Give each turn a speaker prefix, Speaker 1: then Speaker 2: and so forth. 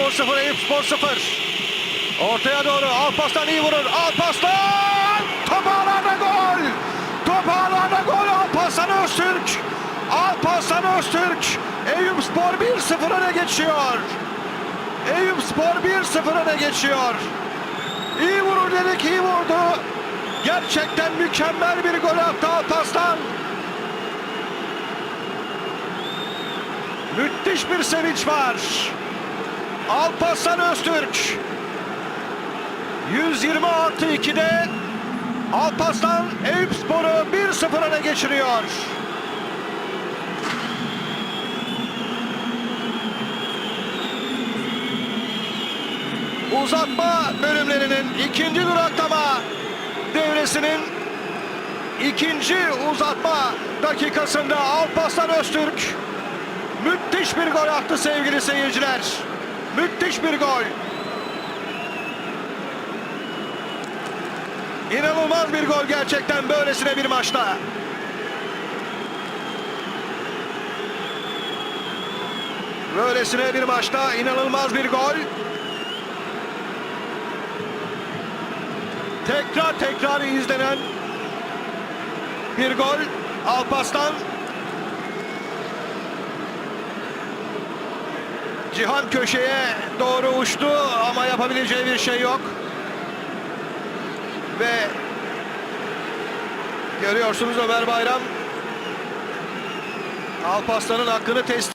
Speaker 1: Spor 0, Eyüp Spor 0. Ortaya doğru Alpaslan iyi vurur. Alpaslan! Top ağlarda gol! Top ağlarda gol Alpaslan Öztürk! Alpaslan Öztürk! Eyüp Spor 1-0 öne geçiyor. Eyüp Spor 1-0 öne geçiyor. İyi vurur dedik, iyi vurdu. Gerçekten mükemmel bir gol attı Alpaslan. Müthiş bir sevinç var. Alparslan Öztürk. 120 artı 2'de Alparslan Eyüp Spor'u 1-0 öne geçiriyor. Uzatma bölümlerinin ikinci duraklama devresinin ikinci uzatma dakikasında Alparslan Öztürk müthiş bir gol attı sevgili seyirciler. Müthiş bir gol. İnanılmaz bir gol gerçekten böylesine bir maçta. Böylesine bir maçta inanılmaz bir gol. Tekrar tekrar izlenen bir gol. Alpaslan Cihan köşeye doğru uçtu ama yapabileceği bir şey yok. Ve görüyorsunuz Ömer Bayram Alpaslan'ın hakkını test